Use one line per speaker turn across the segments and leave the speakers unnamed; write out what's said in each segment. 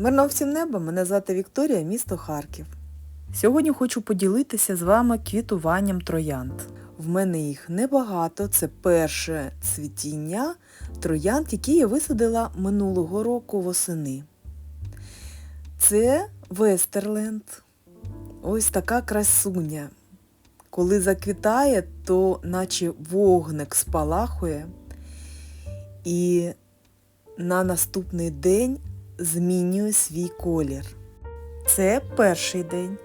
Мирного всім неба, мене звати Вікторія, місто Харків. Сьогодні хочу поділитися з вами квітуванням троянд. В мене їх небагато, це перше цвітіння троянд, які я висадила минулого року восени. Це Вестерленд. Ось така красуня. Коли заквітає, то наче вогник спалахує. І на наступний день змінює свій колір. Це перший день.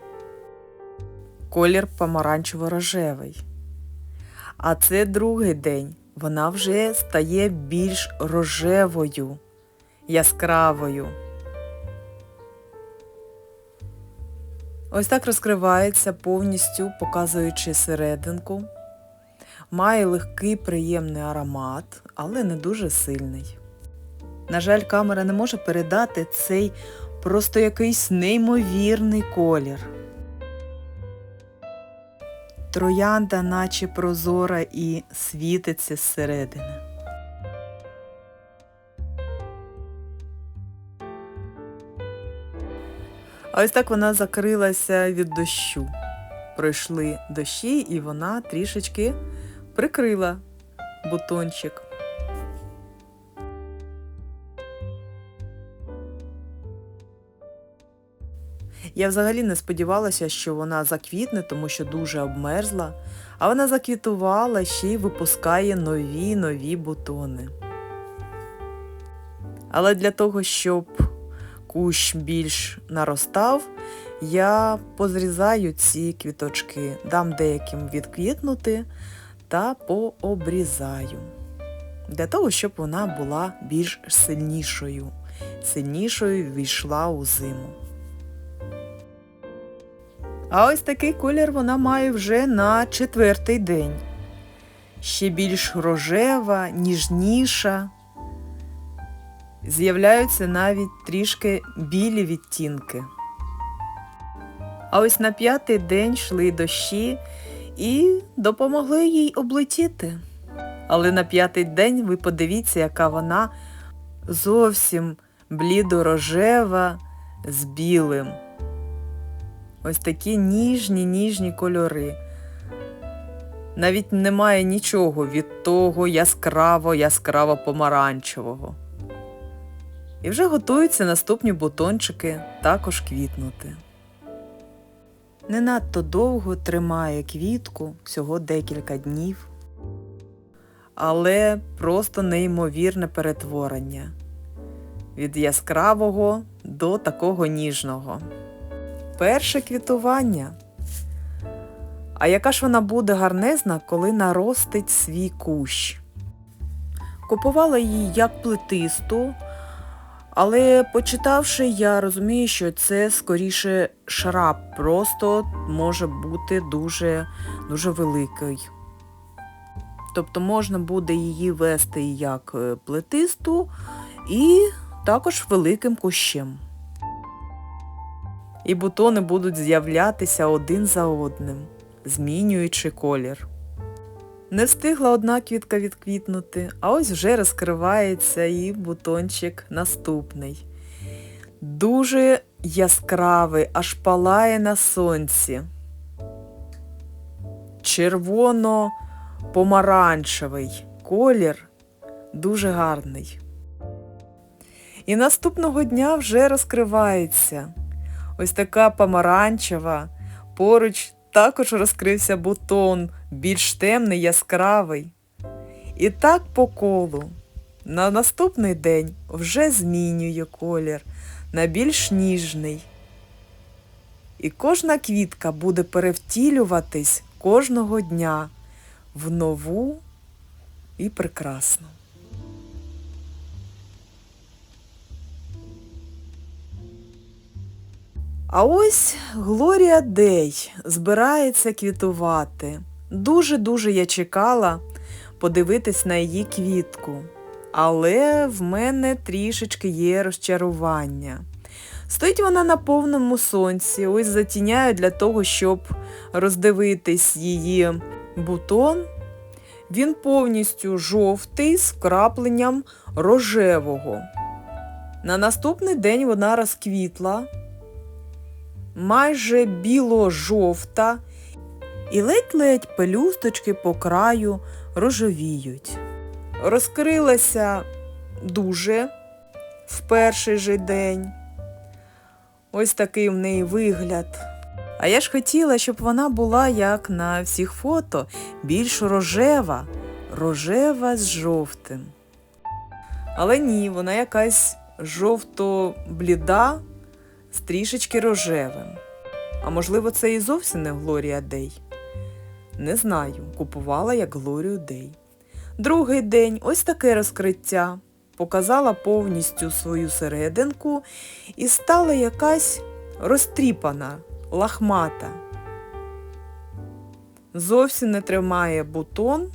Колір помаранчево-рожевий. А це другий день. Вона вже стає більш рожевою, яскравою. Ось так розкривається повністю, показуючи серединку. Має легкий приємний аромат, але не дуже сильний. На жаль, камера не може передати цей просто якийсь неймовірний колір. Троянда наче прозора і світиться зсередини. А ось так вона закрилася від дощу. Пройшли дощі і вона трішечки прикрила бутончик. Я взагалі не сподівалася, що вона заквітне, тому що дуже обмерзла, а вона заквітувала ще й випускає нові нові бутони. Але для того, щоб кущ більш наростав, я позрізаю ці квіточки, дам деяким відквітнути та пообрізаю. Для того, щоб вона була більш сильнішою, сильнішою війшла у зиму. А ось такий колір вона має вже на четвертий день. Ще більш рожева, ніжніша. З'являються навіть трішки білі відтінки. А ось на п'ятий день йшли дощі і допомогли їй облетіти. Але на п'ятий день ви подивіться, яка вона зовсім блідо-рожева з білим. Ось такі ніжні ніжні кольори. Навіть немає нічого від того яскраво яскраво помаранчевого. І вже готуються наступні бутончики також квітнути. Не надто довго тримає квітку, всього декілька днів, але просто неймовірне перетворення від яскравого до такого ніжного. Перше квітування. А яка ж вона буде гарнезна, коли наростить свій кущ? Купувала її як плетисту, але почитавши, я розумію, що це скоріше шраб, просто може бути дуже, дуже великий. Тобто можна буде її вести як е, плетисту і також великим кущем і бутони будуть з'являтися один за одним, змінюючи колір. Не встигла одна квітка відквітнути, а ось вже розкривається і бутончик наступний. Дуже яскравий, аж палає на сонці. Червоно-помаранчевий колір дуже гарний. І наступного дня вже розкривається. Ось така помаранчева. Поруч також розкрився бутон, більш темний, яскравий. І так по колу. На наступний день вже змінює колір на більш ніжний. І кожна квітка буде перевтілюватись кожного дня в нову і прекрасну. А ось Глорія Дей збирається квітувати. Дуже-дуже я чекала подивитись на її квітку. Але в мене трішечки є розчарування. Стоїть вона на повному сонці, ось затіняю для того, щоб роздивитись її бутон. Він повністю жовтий з вкрапленням рожевого. На наступний день вона розквітла, майже біло-жовта, і ледь-ледь пелюсточки по краю рожовіють. Розкрилася дуже в перший же день. Ось такий в неї вигляд. А я ж хотіла, щоб вона була, як на всіх фото, більш рожева, рожева з жовтим. Але ні, вона якась жовто-бліда з трішечки рожевим. А можливо, це і зовсім не Глорія Дей. Не знаю, купувала як Глорію Дей. Другий день ось таке розкриття. Показала повністю свою серединку і стала якась розтріпана, лахмата. Зовсім не тримає бутон,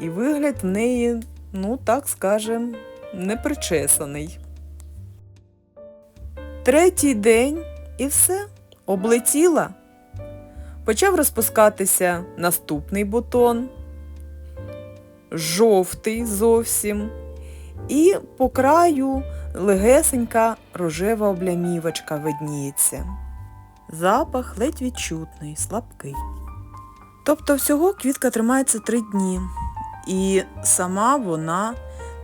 і вигляд в неї, ну так скажем, непричесаний. Третій день і все, облетіла. Почав розпускатися наступний бутон, жовтий зовсім, і по краю легесенька рожева облямівочка видніється. Запах ледь відчутний, слабкий. Тобто всього квітка тримається три дні, і сама вона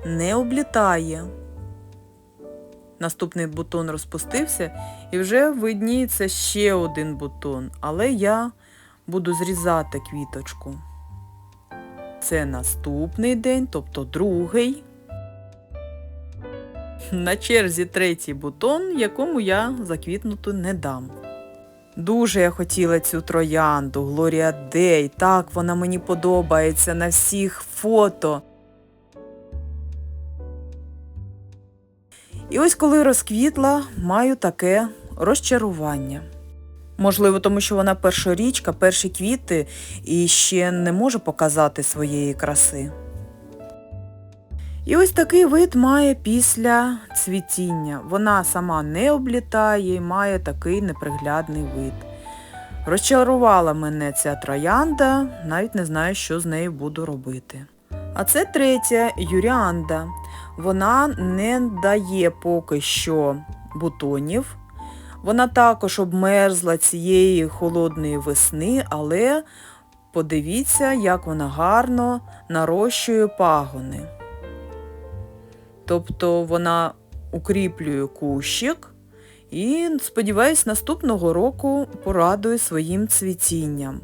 не облітає. Наступний бутон розпустився і вже видніється ще один бутон, але я буду зрізати квіточку. Це наступний день, тобто другий. На черзі третій бутон, якому я заквітнути не дам. Дуже я хотіла цю троянду, Глорія Дей, так вона мені подобається на всіх фото. І ось коли розквітла, маю таке розчарування. Можливо, тому що вона першорічка, перші квіти і ще не може показати своєї краси. І ось такий вид має після цвітіння. Вона сама не облітає і має такий неприглядний вид. Розчарувала мене ця троянда, навіть не знаю, що з нею буду робити. А це третя юріанда. Вона не дає поки що бутонів. Вона також обмерзла цієї холодної весни, але подивіться, як вона гарно нарощує пагони. Тобто вона укріплює кущик і, сподіваюсь, наступного року порадує своїм цвітінням.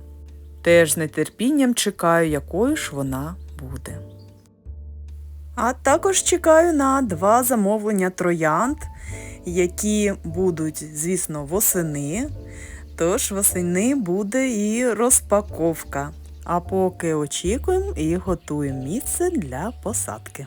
Теж з нетерпінням чекаю, якою ж вона буде. А також чекаю на два замовлення троянд, які будуть, звісно, восени. Тож восени буде і розпаковка. А поки очікуємо і готуємо місце для посадки.